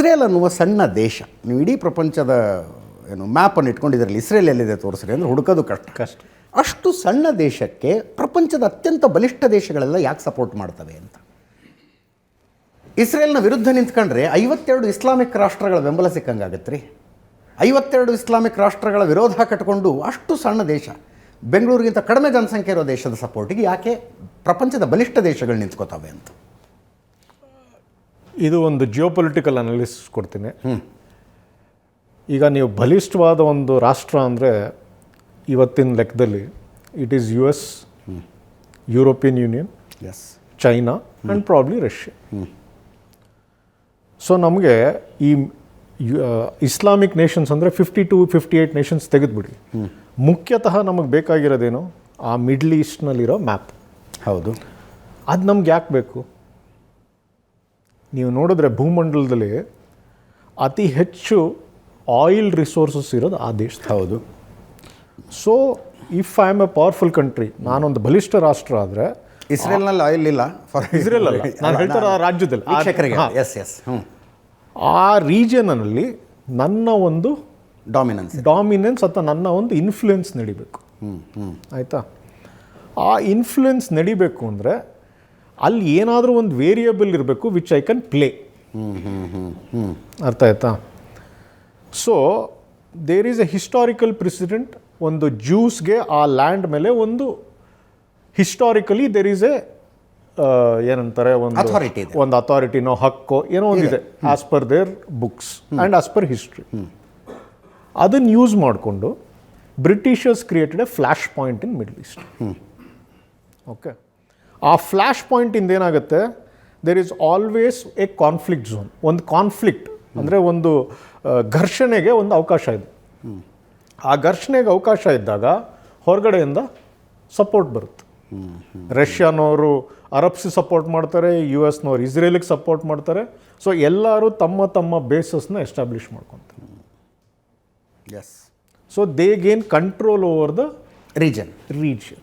Israel ಅನ್ನುವ ಸಣ್ಣ ದೇಶ. ನೀವು ಇಡೀ ಪ್ರಪಂಚದ ಏನು ಮ್ಯಾಪನ್ನು ಇಟ್ಕೊಂಡಿದ್ರಲ್ಲಿ ಇಸ್ರೇಲ್ ಎಲ್ಲಿದೆ ತೋರಿಸ್ರಿ ಅಂದರೆ ಹುಡುಕೋದು ಕಷ್ಟ. ಕಷ್ಟ. ಅಷ್ಟು ಸಣ್ಣ ದೇಶಕ್ಕೆ ಪ್ರಪಂಚದ ಅತ್ಯಂತ ಬಲಿಷ್ಠ ದೇಶಗಳೆಲ್ಲ ಯಾಕೆ ಸಪೋರ್ಟ್ ಮಾಡ್ತವೆ ಅಂತ? ಇಸ್ರೇಲ್ನ ವಿರುದ್ಧ ನಿಂತ್ಕೊಂಡ್ರೆ ಐವತ್ತೆರಡು ಇಸ್ಲಾಮಿಕ್ ರಾಷ್ಟ್ರಗಳ ಬೆಂಬಲ ಸಿಕ್ಕಂಗಾಗತ್ತೆ ರೀ ಐವತ್ತೆರಡು ಇಸ್ಲಾಮಿಕ್ ರಾಷ್ಟ್ರಗಳ ವಿರೋಧ ಕಟ್ಕೊಂಡು ಅಷ್ಟು ಸಣ್ಣ ದೇಶ. ಬೆಂಗಳೂರಿಗಿಂತ ಕಡಿಮೆ ಜನಸಂಖ್ಯೆ ಇರೋ ದೇಶದ ಸಪೋರ್ಟಿಗೆ ಯಾಕೆ ಪ್ರಪಂಚದ ಬಲಿಷ್ಠ ದೇಶಗಳು ನಿಂತ್ಕೋತವೆ ಅಂತ? ಇದು ಒಂದು ಜಿಯೋಪೊಲಿಟಿಕಲ್ ಅನಾಲಿಸಿಸ್ ಕೊಡ್ತೀನಿ. ಈಗ ನೀವು ಬಲಿಷ್ಠವಾದ ಒಂದು ರಾಷ್ಟ್ರ ಅಂದರೆ ಇವತ್ತಿನ ಲೆಕ್ಕದಲ್ಲಿ it is U S European Union yes China and probably Russia so ನಮಗೆ ಈ ಇಸ್ಲಾಮಿಕ್ ನೇಷನ್ಸ್ ಅಂದರೆ fifty two fifty eight nations ತೆಗೆದುಬಿಡಿ ಮುಖ್ಯತಃ ನಮಗೆ ಬೇಕಾಗಿರೋದೇನು? ಆ ಮಿಡ್ಲ್ ಈಸ್ಟ್ನಲ್ಲಿರೋ ಮ್ಯಾಪ್ ಹೌದು. ಅದು ನಮ್ಗೆ ಯಾಕೆ ಬೇಕು? ನೀವು ನೋಡಿದ್ರೆ ಭೂಮಂಡಲದಲ್ಲಿ ಅತಿ ಹೆಚ್ಚು ಆಯಿಲ್ ರಿಸೋರ್ಸಸ್ ಇರೋದು ಆ ದೇಶ ಹೌದು. So if I am a powerful country ನಾನೊಂದು ಬಲಿಷ್ಠ ರಾಷ್ಟ್ರ ಆದರೆ ಇಸ್ರೇಲ್ನಲ್ಲಿ ಆಯಿಲ್ ಇಲ್ಲ ಫಾರ್ ಇಸ್ರೇಲ್ ಅಲ್ಲ ನಾನು ಹೇಳ್ತಾರೆ ಆ ರಾಜ್ಯದಲ್ಲಿ. ಆ- ಎಸ್ ಎಸ್ ಆ ರೀಜನಲ್ಲಿ ನನ್ನ ಒಂದು ಡಾಮಿನೆನ್ಸ್ ಡಾಮಿನೆನ್ಸ್ ಅಥವಾ ನನ್ನ ಒಂದು ಇನ್ಫ್ಲುಯೆನ್ಸ್ ನಡಿಬೇಕು. ಹ್ಞೂ ಹ್ಞೂ ಆಯಿತಾ? ಆ ಇನ್ಫ್ಲುಯೆನ್ಸ್ ನಡಿಬೇಕು ಅಂದರೆ ಅಲ್ಲಿ ಏನಾದರೂ ಒಂದು ವೇರಿಯಬಲ್ ಇರಬೇಕು ವಿಚ್ ಐ ಕ್ಯಾನ್ ಪ್ಲೇ ಹ್ಞೂ ಹ್ಞೂ ಹ್ಞೂ ಹ್ಞೂ ಅರ್ಥ ಆಯ್ತಾ? So there is a historical president ಒಂದು ಜ್ಯೂಸ್ಗೆ ಆ ಲ್ಯಾಂಡ್ ಮೇಲೆ ಒಂದು ಹಿಸ್ಟಾರಿಕಲಿ ದೇರ್ ಈಸ್ ಎ ಏನಂತಾರೆ ಒಂದು ಅಥಾರಿಟಿ. ಒಂದು ಅಥಾರಿಟಿನೋ ಹಕ್ಕೋ ಏನೋ ಒಂದಿದೆ as per their books and as per history ಅದನ್ನು ಯೂಸ್ ಮಾಡಿಕೊಂಡು Britishers created a flash point in Middle East okay ಆ ಫ್ಲ್ಯಾಶ್ ಪಾಯಿಂಟಿಂದ ಏನಾಗುತ್ತೆ? There is always a conflict zone ಒಂದು ಕಾನ್ಫ್ಲಿಕ್ಟ್ ಅಂದರೆ ಒಂದು ಘರ್ಷಣೆಗೆ ಒಂದು ಅವಕಾಶ ಇದೆ. ಆ ಘರ್ಷಣೆಗೆ ಅವಕಾಶ ಇದ್ದಾಗ ಹೊರಗಡೆಯಿಂದ ಸಪೋರ್ಟ್ ಬರುತ್ತೆ. ರಷ್ಯಾನವರು ಅರಬ್ಸ್ ಸಪೋರ್ಟ್ ಮಾಡ್ತಾರೆ ಯು ಎಸ್ನವರು ಇಸ್ರೇಲಿಗೆ ಸಪೋರ್ಟ್ ಮಾಡ್ತಾರೆ. ಸೊ ಎಲ್ಲರೂ ತಮ್ಮ ತಮ್ಮ ಬೇಸಸ್ನ ಎಸ್ಟಾಬ್ಲಿಷ್ ಮಾಡ್ಕೊತಾರೆ. Yes so they gain control over the region region